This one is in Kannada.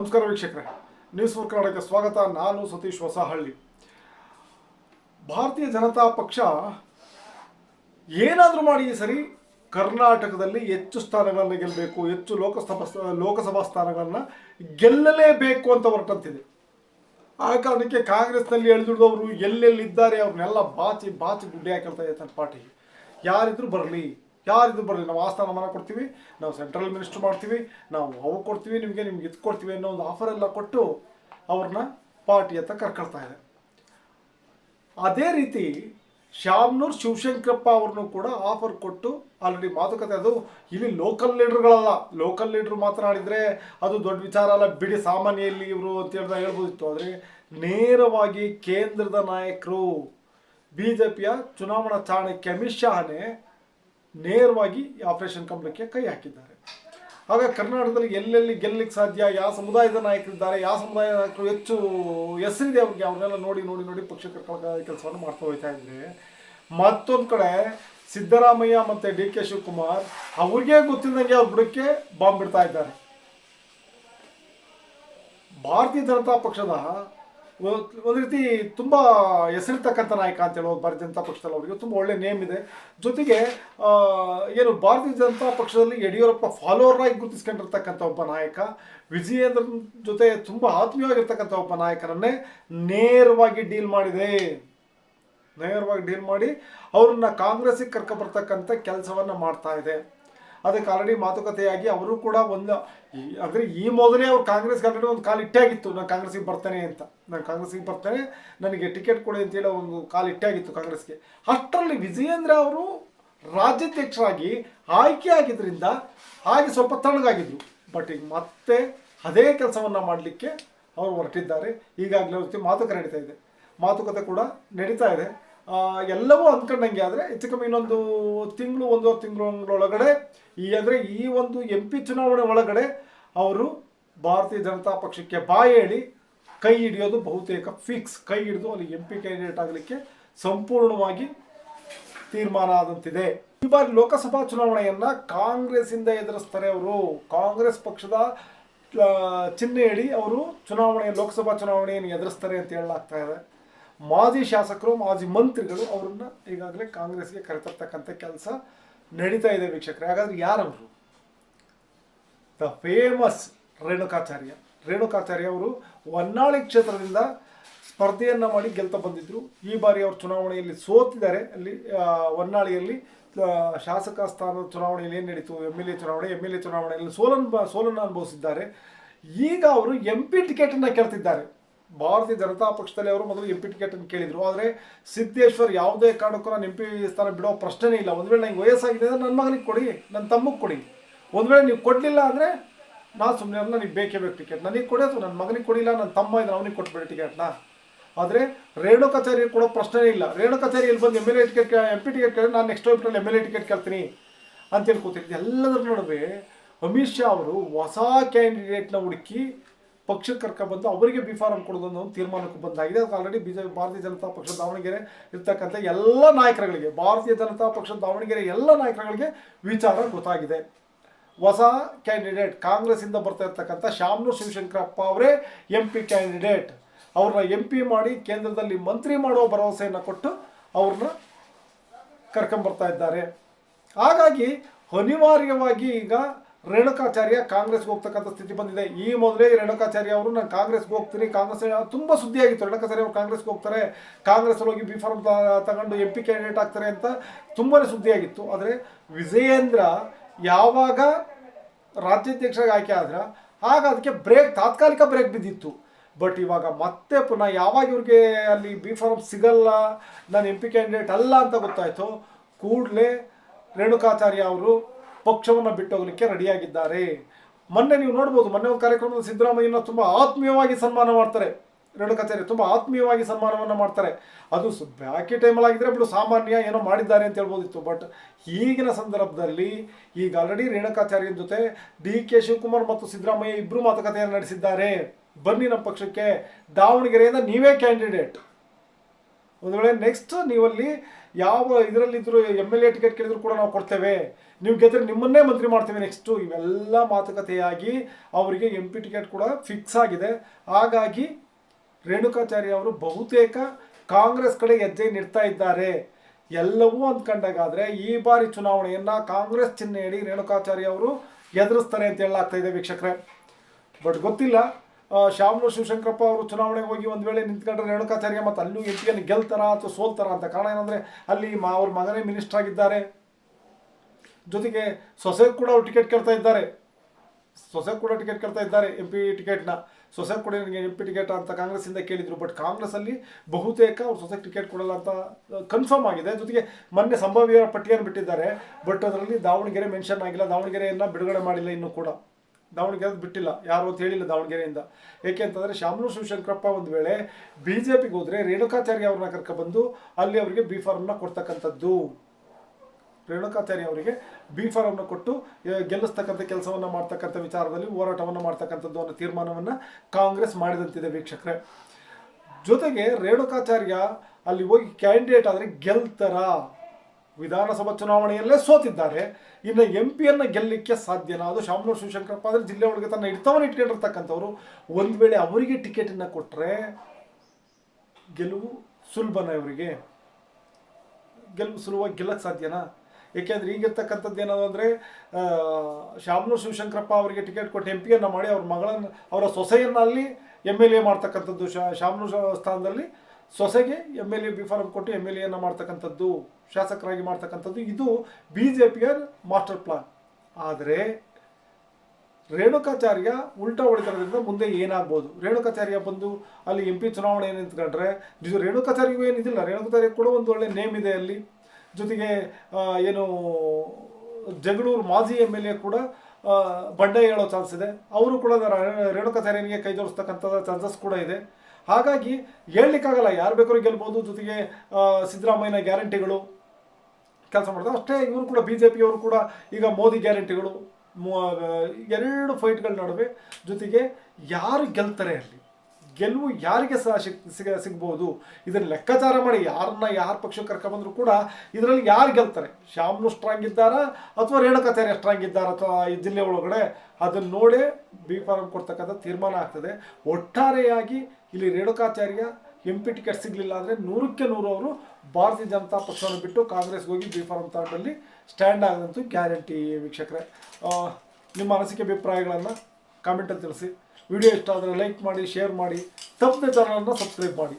ನಮಸ್ಕಾರ ವೀಕ್ಷಕರೇ. ನ್ಯೂಸ್ ಫೋರ್ ಕನ್ನಡಕ್ಕೆ ಸ್ವಾಗತ. ನಾನು ಸತೀಶ್ ಹೊಸಹಳ್ಳಿ. ಭಾರತೀಯ ಜನತಾ ಪಕ್ಷ ಏನಾದರೂ ಮಾಡಿ ಸರಿ ಕರ್ನಾಟಕದಲ್ಲಿ ಹೆಚ್ಚು ಸ್ಥಾನಗಳನ್ನು ಗೆಲ್ಲಬೇಕು ಹೆಚ್ಚು ಲೋಕಸಭಾ ಲೋಕಸಭಾ ಸ್ಥಾನಗಳನ್ನು ಗೆಲ್ಲಲೇಬೇಕು ಅಂತ ಹೊರಟಂತಿದೆ. ಆ ಕಾರಣಕ್ಕೆ ಕಾಂಗ್ರೆಸ್ನಲ್ಲಿ ಎಳೆದುಳಿದವರು ಎಲ್ಲೆಲ್ಲಿದ್ದಾರೆ, ಅವ್ರನ್ನೆಲ್ಲ ಬಾಚಿ ಬಾಚಿ ಗುಡ್ಡೆ ಹಾಕಿರ್ತಾ ಇದೆ ತನ್ನ ಪಾರ್ಟಿ ಯಾರಿದ್ರು ಬರಲಿ. ಯಾರಿದ್ರು ಬರಲಿ, ನಾವು ಆ ಮನ ಕೊಡ್ತೀವಿ, ನಾವು ಸೆಂಟ್ರಲ್ ಮಿನಿಸ್ಟರ್ ಮಾಡ್ತೀವಿ, ನಾವು ಅವು ಕೊಡ್ತೀವಿ, ನಿಮಗೆ ನಿಮ್ಗೆ ಇದು ಕೊಡ್ತೀವಿ ಅನ್ನೋ ಒಂದು ಆಫರ್ ಎಲ್ಲ ಕೊಟ್ಟು ಅವ್ರನ್ನ ಪಾರ್ಟಿ ಅಂತ ಕರ್ಕೊಳ್ತಾ ಇದೆ. ಅದೇ ರೀತಿ ಶ್ಯಾಮ್ನೂರ್ ಶಿವಶಂಕರಪ್ಪ ಅವ್ರನ್ನೂ ಕೂಡ ಆಫರ್ ಕೊಟ್ಟು ಆಲ್ರೆಡಿ ಮಾತುಕತೆ, ಅದು ಇಲ್ಲಿ ಲೋಕಲ್ ಲೀಡರ್ಗಳಲ್ಲ ಲೋಕಲ್ ಲೀಡರ್ ಮಾತನಾಡಿದರೆ ಅದು ದೊಡ್ಡ ವಿಚಾರ ಅಲ್ಲ, ಬಿಡಿ ಸಾಮಾನ್ಯಲ್ಲಿ ಇವರು ಅಂತ ಹೇಳ್ದ ಹೇಳ್ಬೋದಿತ್ತು, ಆದರೆ ನೇರವಾಗಿ ಕೇಂದ್ರದ ನಾಯಕರು ಬಿ ಜೆ ಪಿಯ ಚುನಾವಣಾ ಚಾಣಕ್ಯ ಅಮಿತ್ ಶಾಹನೇ ನೇರವಾಗಿ ಆಪರೇಷನ್ ಕಮಲಕ್ಕೆ ಕೈ ಹಾಕಿದ್ದಾರೆ. ಆಗ ಕರ್ನಾಟಕದಲ್ಲಿ ಎಲ್ಲೆಲ್ಲಿ ಗೆಲ್ಲಕ್ಕೆ ಸಾಧ್ಯ, ಯಾವ ಸಮುದಾಯದ ನಾಯಕರಿದ್ದಾರೆ, ಯಾವ ಸಮುದಾಯದ ನಾಯಕರು ಹೆಚ್ಚು ಹೆಸರಿದೆ ಅವ್ರಿಗೆ, ಅವ್ರನ್ನೆಲ್ಲ ನೋಡಿ ನೋಡಿ ನೋಡಿ ಪಕ್ಷ ಕರ್ಕೊಳ್ಳೋ ಕೆಲಸವನ್ನು ಮಾಡ್ತಾ ಹೋಗ್ತಾ ಇದ್ರೆ ಮತ್ತೊಂದು ಕಡೆ ಸಿದ್ದರಾಮಯ್ಯ ಮತ್ತು ಡಿ ಕೆ ಶಿವಕುಮಾರ್ ಅವ್ರಿಗೆ ಗೊತ್ತಿಲ್ಲದಂಗೆ ಅವ್ರ ಬುಡಕ್ಕೆ ಬಾಂಬ್ ಬಿಡ್ತಾ ಇದ್ದಾರೆ. ಭಾರತೀಯ ಜನತಾ ಪಕ್ಷದ ಒಂದ್- ರೀತಿ ತುಂಬ ಹೆಸರಿರ್ತಕ್ಕಂಥ ನಾಯಕ ಅಂತ ಹೇಳೋದು ಭಾರತೀಯ ಜನತಾ ಪಕ್ಷದಲ್ಲಿ ಅವರಿಗೆ ತುಂಬ ಒಳ್ಳೆ ನೇಮ್ ಇದೆ. ಜೊತೆಗೆ ಏನು ಭಾರತೀಯ ಜನತಾ ಪಕ್ಷದಲ್ಲಿ ಯಡಿಯೂರಪ್ಪ ಫಾಲೋವರ್ ಆಗಿ ಗುರುತಿಸ್ಕೊಂಡಿರ್ತಕ್ಕಂಥ ಒಬ್ಬ ನಾಯಕ, ವಿಜಯೇಂದ್ರ ಜೊತೆ ತುಂಬ ಆತ್ಮೀಯವಾಗಿರ್ತಕ್ಕಂಥ ಒಬ್ಬ ನಾಯಕರನ್ನೇ ನೇರವಾಗಿ ಡೀಲ್ ಮಾಡಿದೆ. ನೇರವಾಗಿ ಡೀಲ್ ಮಾಡಿ ಅವ್ರನ್ನ ಕಾಂಗ್ರೆಸ್ಸಿಗೆ ಕರ್ಕೊಬರ್ತಕ್ಕಂಥ ಕೆಲಸವನ್ನು ಮಾಡ್ತಾ ಇದೆ. ಅದಕ್ಕೆ ಆಲ್ರೆಡಿ ಮಾತುಕತೆಯಾಗಿ ಅವರು ಕೂಡ ಒಂದು ಅಂದರೆ ಈ ಮೊದಲೇ ಅವ್ರು ಕಾಂಗ್ರೆಸ್ಗೆ ಆಲ್ರೆಡಿ ಒಂದು ಕಾಲು ಇಟ್ಟಾಗಿತ್ತು ನಾನು ಕಾಂಗ್ರೆಸ್ಗೆ ಬರ್ತೇನೆ ಅಂತ. ನಾನು ಕಾಂಗ್ರೆಸ್ಸಿಗೆ ಬರ್ತಾನೆ, ನನಗೆ ಟಿಕೆಟ್ ಕೊಡಿ ಅಂತೇಳಿ ಒಂದು ಕಾಲು ಇಟ್ಟಾಗಿತ್ತು ಕಾಂಗ್ರೆಸ್ಗೆ. ಅಷ್ಟರಲ್ಲಿ ವಿಜಯೇಂದ್ರ ಅವರು ರಾಜ್ಯಾಧ್ಯಕ್ಷರಾಗಿ ಆಯ್ಕೆ ಆಗಿದ್ದರಿಂದ ಹಾಗೆ ಸ್ವಲ್ಪ ತಣ್ಣಗಾಗಿದ್ರು. ಬಟ್ ಈಗ ಮತ್ತೆ ಅದೇ ಕೆಲಸವನ್ನು ಮಾಡಲಿಕ್ಕೆ ಅವರು ಹೊರಟಿದ್ದಾರೆ. ಈಗಾಗಲೇ ಮಾತುಕತೆ ನಡೀತಾ ಇದೆ. ಮಾತುಕತೆ ಕೂಡ ನಡೀತಾ ಇದೆ. ಎಲ್ಲವೂ ಅಂದ್ಕೊಂಡಂಗೆ ಆದರೆ ಹೆಚ್ಚು ಕಮ್ಮಿ ಇನ್ನೊಂದು ತಿಂಗಳು, ಒಂದೂವರೆ ತಿಂಗಳೊಳಗಡೆ ಈ ಅಂದರೆ ಈ ಒಂದು ಎಂ ಪಿ ಚುನಾವಣೆ ಒಳಗಡೆ ಅವರು ಭಾರತೀಯ ಜನತಾ ಪಕ್ಷಕ್ಕೆ ಬಾಯಿ ಹೇಳಿ ಕೈ ಹಿಡಿಯೋದು ಬಹುತೇಕ ಫಿಕ್ಸ್ ಕೈ ಹಿಡಿದು ಅಲ್ಲಿ ಎಂ ಪಿ ಕ್ಯಾಂಡಿಡೇಟ್ ಆಗಲಿಕ್ಕೆ ಸಂಪೂರ್ಣವಾಗಿ ತೀರ್ಮಾನ ಆದಂತಿದೆ. ಈ ಬಾರಿ ಲೋಕಸಭಾ ಚುನಾವಣೆಯನ್ನು ಕಾಂಗ್ರೆಸ್ಸಿಂದ ಎದುರಿಸ್ತಾರೆ ಅವರು. ಕಾಂಗ್ರೆಸ್ ಪಕ್ಷದ ಚಿಹ್ನೆ ಹೇಳಿ ಅವರು ಚುನಾವಣೆ, ಲೋಕಸಭಾ ಚುನಾವಣೆಯನ್ನು ಎದುರಿಸ್ತಾರೆ ಅಂತ ಹೇಳಲಾಗ್ತಾ ಇದೆ. ಮಾಜಿ ಶಾಸಕರು, ಮಾಜಿ ಮಂತ್ರಿಗಳು ಅವರನ್ನ ಈಗಾಗಲೇ ಕಾಂಗ್ರೆಸ್ಗೆ ಕರೆತರ್ತಕ್ಕಂಥ ಕೆಲಸ ನಡೀತಾ ಇದೆ ವೀಕ್ಷಕರು. ಹಾಗಾದ್ರೆ ಯಾರವರು? The famous Renukacharya. ರೇಣುಕಾಚಾರ್ಯ ಅವರು ಹೊನ್ನಾಳಿ ಕ್ಷೇತ್ರದಿಂದ ಸ್ಪರ್ಧೆಯನ್ನು ಮಾಡಿ ಗೆಲ್ತಾ ಬಂದಿದ್ದರು ಈ ಬಾರಿ ಅವರು ಚುನಾವಣೆಯಲ್ಲಿ ಸೋತಿದ್ದಾರೆ. ಅಲ್ಲಿ ಹೊನ್ನಾಳಿಯಲ್ಲಿ ಶಾಸಕ ಸ್ಥಾನದ ಚುನಾವಣೆಯಲ್ಲಿ ಏನು ನಡೀತು? ಎಂ ಎಲ್ ಎ ಚುನಾವಣೆ ಎಂ ಎಲ್ ಎ ಚುನಾವಣೆಯಲ್ಲಿ ಸೋಲನ್, ಸೋಲನ್ನು ಅನುಭವಿಸಿದ್ದಾರೆ. ಈಗ ಅವರು ಎಂ ಪಿ ಟಿಕೆಟನ್ನು ಕೇಳ್ತಿದ್ದಾರೆ. ಭಾರತೀಯ ಜನತಾ ಪಕ್ಷದಲ್ಲಿ ಅವರು ಮೊದಲು ಎಂ ಪಿ ಟಿಕೆಟನ್ನು ಕೇಳಿದರು. ಆದರೆ ಸಿದ್ದೇಶ್ವರ್ ಯಾವುದೇ ಕಾರಣಕ್ಕೂ ನಾನು ಎಂ ಪಿ ಸ್ಥಾನ ಬಿಡೋ ಪ್ರಶ್ನೆನೇ ಇಲ್ಲ. ಒಂದು ವೇಳೆ ನಂಗೆ ವಯಸ್ಸಾಗಿದೆ ಅಂದರೆ ನನ್ನ ಮಗನಿಗೆ ಕೊಡಿ ನನ್ನ ತಮ್ಮಗೆ ಕೊಡಿ. ಒಂದು ವೇಳೆ ನೀವು ಕೊಡಲಿಲ್ಲ ಅಂದರೆ ನಾನು ಸುಮ್ಮನೆ ನನಗೆ ಬೇಕೇ ಬೇಕು ಟಿಕೆಟ್ ನನಗೆ ಕೊಡಿ ಅಥವಾ ನನ್ನ ಮಗನಿಗೆ ಕೊಡಿಲ್ಲ ನನ್ನ ತಮ್ಮ ಇದ್ದಾನೆ ಅವನಿಗೆ ಕೊಟ್ಬೇಡಿ ಟಿಕೆಟ್ನ. ಆದರೆ ಕಚೇರಿ ಕೊಡೋ ಪ್ರಶ್ನೆನೇ ಇಲ್ಲ. ರೇಣು ಇಲ್ಲಿ ಬಂದು M L A ticket M P ticket ಕೇಳಿ ನಾನು next time M L A ticket ಕೇಳ್ತೀನಿ ಅಂತ ಹೇಳ್ಕೊತೀನಿ ಎಲ್ಲದರ ನಡುವೆ ಅಮಿತ್ ಶಾ ಅವರು ಹೊಸ ಕ್ಯಾಂಡಿಡೇಟ್ನ ಹುಡುಕಿ ಪಕ್ಷಕ್ಕೆ ಕರ್ಕೊಬಂದು ಅವರಿಗೆ ಬಿ ಫಾರಂ ಕೊಡೋದು ತೀರ್ಮಾನಕ್ಕೆ ಬಂದಾಗಿದೆ. ಅದಕ್ಕೆ ಆಲ್ರೆಡಿ ಬಿಜೆಪಿ ಭಾರತೀಯ ಜನತಾ ಪಕ್ಷ ದಾವಣಗೆರೆ ಇರ್ತಕ್ಕಂಥ ಎಲ್ಲ ನಾಯಕರುಗಳಿಗೆ, ಭಾರತೀಯ ಜನತಾ ಪಕ್ಷ ದಾವಣಗೆರೆ ಎಲ್ಲ ನಾಯಕರುಗಳಿಗೆ ವಿಚಾರ ಗೊತ್ತಾಗಿದೆ. ಹೊಸ ಕ್ಯಾಂಡಿಡೇಟ್ ಕಾಂಗ್ರೆಸ್ಸಿಂದ ಬರ್ತಾ ಇರ್ತಕ್ಕಂಥ ಶಾಮನೂರ್ ಶಿವಶಂಕರಪ್ಪ ಅವರೇ ಎಂ ಪಿ ಕ್ಯಾಂಡಿಡೇಟ್ ಅವ್ರನ್ನ ಎಂ ಪಿ ಮಾಡಿ ಕೇಂದ್ರದಲ್ಲಿ ಮಂತ್ರಿ ಮಾಡುವ ಭರವಸೆಯನ್ನು ಕೊಟ್ಟು ಅವ್ರನ್ನ ಕರ್ಕೊಂಬರ್ತಾ ಇದ್ದಾರೆ. ಹಾಗಾಗಿ ಅನಿವಾರ್ಯವಾಗಿ ಈಗ ರೇಣುಕಾಚಾರ್ಯ ಕಾಂಗ್ರೆಸ್ಗೆ ಹೋಗ್ತಕ್ಕಂಥ ಸ್ಥಿತಿ ಬಂದಿದೆ. ಈ ಮೊದಲೇ ರೇಣುಕಾಚಾರ್ಯ ಅವರು, ನಾನು ಕಾಂಗ್ರೆಸ್ಗೆ ಹೋಗ್ತೀನಿ, ಕಾಂಗ್ರೆಸ್ ತುಂಬ ಸುದ್ದಿಯಾಗಿತ್ತು. ರೇಣುಕಾಚಾರ್ಯ ಅವರು ಕಾಂಗ್ರೆಸ್ಗೆ ಹೋಗ್ತಾರೆ ಕಾಂಗ್ರೆಸ್ ಹೋಗಿ ಬಿ ಫಾರ್ಮ್ ತಗೊಂಡು ಎಂ ಪಿ ಕ್ಯಾಂಡಿಡೇಟ್ ಆಗ್ತಾರೆ ಅಂತ ತುಂಬಾ ಸುದ್ದಿಯಾಗಿತ್ತು. ಆದರೆ ವಿಜಯೇಂದ್ರ ಯಾವಾಗ ರಾಜ್ಯಾಧ್ಯಕ್ಷರಾಗಿ ಆಯ್ಕೆ ಆದ್ರೆ, ಆಗ ಅದಕ್ಕೆ ಬ್ರೇಕ್ ತಾತ್ಕಾಲಿಕ ಬ್ರೇಕ್ ಬಿದ್ದಿತ್ತು. ಬಟ್ ಇವಾಗ ಮತ್ತೆ ಪುನಃ ಯಾವಾಗ ಇವ್ರಿಗೆ ಅಲ್ಲಿ ಬಿ ಫಾರ್ಮ್ ಸಿಗಲ್ಲ, ನಾನು ಎಂ ಪಿ ಕ್ಯಾಂಡಿಡೇಟ್ ಅಲ್ಲ ಅಂತ ಗೊತ್ತಾಯ್ತು, ಕೂಡಲೇ ರೇಣುಕಾಚಾರ್ಯ ಅವರು ಪಕ್ಷವನ್ನು ಬಿಟ್ಟೋಗ್ಲಿಕ್ಕೆ ರೆಡಿಯಾಗಿದ್ದಾರೆ. ಮೊನ್ನೆ ನೀವು ನೋಡ್ಬೋದು, ಮೊನ್ನೆ ಒಂದು ಕಾರ್ಯಕ್ರಮದಲ್ಲಿ ಸಿದ್ದರಾಮಯ್ಯನ ತುಂಬ ಆತ್ಮೀಯವಾಗಿ ಸನ್ಮಾನ ಮಾಡ್ತಾರೆ. ರೇಣುಕಾಚಾರ್ಯ ತುಂಬ ಆತ್ಮೀಯವಾಗಿ ಸನ್ಮಾನವನ್ನು ಮಾಡ್ತಾರೆ. ಅದು ಬಾಕಿ ಟೈಮಲ್ಲಿ ಆಗಿದ್ರೆ ಬಿಡು, ಸಾಮಾನ್ಯ ಏನೋ ಮಾಡಿದ್ದಾರೆ ಅಂತ ಹೇಳ್ಬೋದಿತ್ತು. ಬಟ್ ಈಗಿನ ಸಂದರ್ಭದಲ್ಲಿ ಈಗ ಆಲ್ರೆಡಿ ರೇಣುಕಾಚಾರ್ಯನ ಜೊತೆ ಡಿ ಕೆ ಶಿವಕುಮಾರ್ ಮತ್ತು ಸಿದ್ದರಾಮಯ್ಯ ಇಬ್ಬರು ಮಾತುಕತೆಯನ್ನು ನಡೆಸಿದ್ದಾರೆ. ಬನ್ನಿ ನಮ್ಮ ಪಕ್ಷಕ್ಕೆ. ದಾವಣಗೆರೆಯಿಂದ ನೀವೇ ಕ್ಯಾಂಡಿಡೇಟ್ ಒಂದು ವೇಳೆ ನೆಕ್ಸ್ಟ್ ನೀವಲ್ಲಿ ಯಾವ ಇದರಲ್ಲಿದ್ದರೂ ಎಂ ಎಲ್ ಎ ಟಿಕೆಟ್ ಕೇಳಿದ್ರು ಕೂಡ ನಾವು ಕೊಡ್ತೇವೆ. ನೀವು ಗೆದ್ದರೆ ನಿಮ್ಮನ್ನೇ ಮಂತ್ರಿ ಮಾಡ್ತೇವೆ ನೆಕ್ಸ್ಟು ಇವೆಲ್ಲ ಮಾತುಕತೆಯಾಗಿ ಅವರಿಗೆ ಎಂ ಪಿ ಟಿಕೆಟ್ ಕೂಡ ಫಿಕ್ಸ್ ಆಗಿದೆ. ಹಾಗಾಗಿ ರೇಣುಕಾಚಾರ್ಯ ಅವರು ಬಹುತೇಕ ಕಾಂಗ್ರೆಸ್ ಕಡೆ ಹೆಜ್ಜೆ ನೀಡ್ತಾ ಇದ್ದಾರೆ. ಎಲ್ಲವೂ ಅಂದ್ಕೊಂಡಾಗಾದರೆ ಈ ಬಾರಿ ಚುನಾವಣೆಯನ್ನ ಕಾಂಗ್ರೆಸ್ ಚಿಹ್ನೆಯಡಿ ರೇಣುಕಾಚಾರ್ಯ ಅವರು ಎದುರಿಸ್ತಾರೆ ಅಂತ ಹೇಳಲಾಗ್ತಾ ಇದೆ ವೀಕ್ಷಕರೇ. ಬಟ್ ಗೊತ್ತಿಲ್ಲ. ಆ, ಶಾಮನೂರು ಶಿವಶಂಕರಪ್ಪ ಅವರು ಚುನಾವಣೆಗೆ ಹೋಗಿ ಒಂದು ವೇಳೆ ನಿಂತ್ಕೊಂಡ್ರೆ ರೇಣುಕಾಚಾರ್ಯ ಮತ್ತು ಅಲ್ಲೂ ಎಚ್ ಪಿಯಲ್ಲಿ ಗೆಲ್ತಾರ ಅಥವಾ ಸೋಲ್ತಾರ ಅಂತ? ಕಾರಣ ಏನಂದರೆ ಅಲ್ಲಿ ಮಾ ಅವ್ರ ಮಗನೇ ಮಿನಿಸ್ಟರ್ ಆಗಿದ್ದಾರೆ. ಜೊತೆಗೆ ಸೊಸೆ ಕೂಡ ಅವ್ರು ಟಿಕೆಟ್ ಕೇಳ್ತಾ ಇದ್ದಾರೆ. ಸೊಸೆ ಕೂಡ ಟಿಕೆಟ್ ಕೇಳ್ತಾ ಇದ್ದಾರೆ ಎಂ ಪಿ ಟಿಕೆಟ್ನ. ಸೊಸೆ ಕೂಡ ನನಗೆ ಎಂ ಪಿ ಟಿಕೆಟ್ ಅಂತ ಕಾಂಗ್ರೆಸ್ಸಿಂದ ಕೇಳಿದರು. ಬಟ್ ಕಾಂಗ್ರೆಸ್ಸಲ್ಲಿ ಬಹುತೇಕ ಅವ್ರು ಸೊಸೆ ಟಿಕೆಟ್ ಕೊಡಲ್ಲ ಅಂತ ಕನ್ಫರ್ಮ್ ಆಗಿದೆ. ಜೊತೆಗೆ ಮೊನ್ನೆ ಸಂಭಾವ್ಯ ಪಟ್ಟಿಯನ್ನು ಬಿಟ್ಟಿದ್ದಾರೆ. ಬಟ್ ಅದರಲ್ಲಿ ದಾವಣಗೆರೆ ಮೆನ್ಷನ್ ಆಗಿಲ್ಲ. ದಾವಣಗೆರೆಯನ್ನು ಬಿಡುಗಡೆ ಮಾಡಿಲ್ಲ ಇನ್ನೂ ಕೂಡ. ದಾವಣಗೆರೆ ಬಿಟ್ಟಿಲ್ಲ. ಯಾರು ಅಂತ ಹೇಳಿಲ್ಲ ದಾವಣಗೆರೆಯಿಂದ. ಏಕೆ ಅಂತಂದರೆ ಶಾಮನು ಶಿವಶಂಕರಪ್ಪ ಒಂದು ವೇಳೆ ಬಿ ಜೆ ಪಿಗೆ ಹೋದರೆ ರೇಣುಕಾಚಾರ್ಯ ಅವ್ರನ್ನ ಕರ್ಕೊಬಂದು ಅಲ್ಲಿ ಅವರಿಗೆ ಬಿ ಫಾರ್ಮ್ನ ಕೊಡ್ತಕ್ಕಂಥದ್ದು. ರೇಣುಕಾಚಾರ್ಯ ಅವರಿಗೆ ಬಿ ಫಾರಮ್ನ ಕೊಟ್ಟು ಗೆಲ್ಲಿಸ್ತಕ್ಕಂಥ ಕೆಲಸವನ್ನು ಮಾಡ್ತಕ್ಕಂಥ ವಿಚಾರದಲ್ಲಿ ಹೋರಾಟವನ್ನು ಮಾಡ್ತಕ್ಕಂಥದ್ದು ಅನ್ನೋ ತೀರ್ಮಾನವನ್ನು ಕಾಂಗ್ರೆಸ್ ಮಾಡಿದಂತಿದೆ ವೀಕ್ಷಕರೇ. ಜೊತೆಗೆ ರೇಣುಕಾಚಾರ್ಯ ಅಲ್ಲಿ ಹೋಗಿ ಕ್ಯಾಂಡಿಡೇಟ್ ಆದರೆ ಗೆಲ್ತಾರ? ವಿಧಾನಸಭಾ ಚುನಾವಣೆಯಲ್ಲೇ ಸೋತಿದ್ದಾರೆ. ಇನ್ನು ಎಂ ಪಿಯನ್ನು ಗೆಲ್ಲಲಿಕ್ಕೆ ಸಾಧ್ಯನಾ ಅದು ಶಾಮನೂರು ಶಿವಶಂಕರಪ್ಪ ಅಂದರೆ ಜಿಲ್ಲೆ ಒಳಗೆ ತನ್ನ ಹಿಡಿತವನ್ನು ಇಟ್ಕೊಂಡಿರ್ತಕ್ಕಂಥವ್ರು. ಒಂದು ವೇಳೆ ಅವರಿಗೆ ಟಿಕೆಟನ್ನು ಕೊಟ್ಟರೆ ಗೆಲುವು ಸುಲಭನ ಇವರಿಗೆ? ಗೆಲುವು ಸುಲಭವಾಗಿ ಗೆಲ್ಲಕ್ಕೆ ಸಾಧ್ಯನಾ? ಏಕೆಂದರೆ ಈಗಿರ್ತಕ್ಕಂಥದ್ದು ಏನದು ಅಂದರೆ ಶಾಮನೂರು ಶಿವಶಂಕರಪ್ಪ ಅವರಿಗೆ ಟಿಕೆಟ್ ಕೊಟ್ಟು ಎಂ ಪಿಯನ್ನು ಮಾಡಿ ಅವ್ರ ಮಗಳನ್ನು, ಅವರ ಸೊಸೆಯನ್ನು ಅಲ್ಲಿ ಎಂ ಎಲ್ ಎ ಮಾಡ್ತಕ್ಕಂಥದ್ದು ಶಾಮನೂರು ಸ್ಥಾನದಲ್ಲಿ ಸೊಸೆಗೆ M L A B form ಕೊಟ್ಟು ಎಂ ಎಲ್ ಎನ ಮಾಡ್ತಕ್ಕಂಥದ್ದು, ಶಾಸಕರಾಗಿ ಮಾಡ್ತಕ್ಕಂಥದ್ದು, ಇದು ಬಿ ಜೆ ಪಿಯ ಮಾಸ್ಟರ್ ಪ್ಲಾನ್ ಆದರೆ, ರೇಣುಕಾಚಾರ್ಯ ಉಲ್ಟಾ ಹೊಡಿತಾರದಿಂದ ಮುಂದೆ ಏನಾಗ್ಬೋದು? ರೇಣುಕಾಚಾರ್ಯ ಬಂದು ಅಲ್ಲಿ ಎಂ ಪಿ ಚುನಾವಣೆ ನಿಂತ್ಕೊಂಡ್ರೆ ನಿಜ ರೇಣುಕಾಚಾರ್ಯಗೂ ಏನಿದಿಲ್ಲ ರೇಣುಕಾಚಾರ್ಯ ಕೂಡ ಒಂದು ಒಳ್ಳೆ ನೇಮ್ ಇದೆ ಅಲ್ಲಿ. ಜೊತೆಗೆ ಏನು, ಜಗಳೂರು ಮಾಜಿ ಎಂ ಎಲ್ ಎ ಕೂಡ ಬಂಡೆ ಹೇಳೋ ಚಾನ್ಸ್ ಇದೆ. ಅವರು ಕೂಡ ರೇಣುಕಾಚಾರ್ಯನಿಗೆ ಕೈ ಜೋಡಿಸ್ತಕ್ಕಂಥ ಚಾನ್ಸಸ್ ಕೂಡ ಇದೆ. ಹಾಗಾಗಿ ಹೇಳಲಿಕ್ಕಾಗಲ್ಲ, ಯಾರು ಬೇಕಾದ್ರೂ ಗೆಲ್ಬೋದು, ಜೊತೆಗೆ ಸಿದ್ದರಾಮಯ್ಯನ ಗ್ಯಾರಂಟಿಗಳು ಕೆಲಸ ಮಾಡ್ತಾರೆ. ಅಷ್ಟೇ ಇವರು ಕೂಡ ಬಿ ಜೆ ಪಿಯವರು ಕೂಡ ಈಗ ಮೋದಿ ಗ್ಯಾರಂಟಿಗಳು ಎರಡು ಫೈಟ್ಗಳ ನಡುವೆ ಜೊತೆಗೆ ಯಾರು ಗೆಲ್ತಾರೆ ಅಲ್ಲಿ? ಗೆಲುವು ಯಾರಿಗೆ ಸಹ ಸಿಗ್, ಸಿಗ, ಸಿಗ್ಬೋದು? ಇದನ್ನು ಲೆಕ್ಕಾಚಾರ ಮಾಡಿ ಯಾರನ್ನ ಯಾರ ಪಕ್ಷಕ್ಕೆ ಕರ್ಕೊಂಬಂದ್ರು ಕೂಡ ಇದರಲ್ಲಿ ಯಾರು ಗೆಲ್ತಾರೆ? ಶ್ಯಾಮ್ನು ಸ್ಟ್ರಾಂಗ್ ಇದ್ದಾರಾ ಅಥವಾ ರೇಣುಕಾಚಾರ್ಯ ಸ್ಟ್ರಾಂಗ್ ಇದ್ದಾರಾ ಅಥವಾ ಈ ಜಿಲ್ಲೆ ಒಳಗಡೆ? ಅದನ್ನು ನೋಡೇ ಬಿ ಫಾರಂ ಕೊಡ್ತಕ್ಕಂಥ ತೀರ್ಮಾನ ಆಗ್ತದೆ. ಒಟ್ಟಾರೆಯಾಗಿ ಇಲ್ಲಿ ರೇಣುಕಾಚಾರ್ಯ ಎಂ ಪಿ ಟಿಕೆಟ್ ಸಿಗಲಿಲ್ಲ ಅಂದರೆ ನೂರಕ್ಕೆ ನೂರು ಅವರು ಭಾರತೀಯ ಜನತಾ ಪಕ್ಷವನ್ನು ಬಿಟ್ಟು ಕಾಂಗ್ರೆಸ್ಗೆ ಹೋಗಿ ಬಿ ಫಾರಂ ತಾಂಡಲ್ಲಿ ಸ್ಟ್ಯಾಂಡ್ ಆಗದಂತೂ ಗ್ಯಾರಂಟಿ ವೀಕ್ಷಕರೇ. ನಿಮ್ಮ ಅನಿಸಿಕೆ, ಅಭಿಪ್ರಾಯಗಳನ್ನು ಕಾಮೆಂಟಲ್ಲಿ ತಿಳಿಸಿ. ವಿಡಿಯೋ ಇಷ್ಟ ಆದರೆ ಲೈಕ್ ಮಾಡಿ ಶೇರ್ ಮಾಡಿ ತಪ್ಪದೆ ಚಾನಲನ್ನು ಸಬ್ಸ್ಕ್ರೈಬ್ ಮಾಡಿ.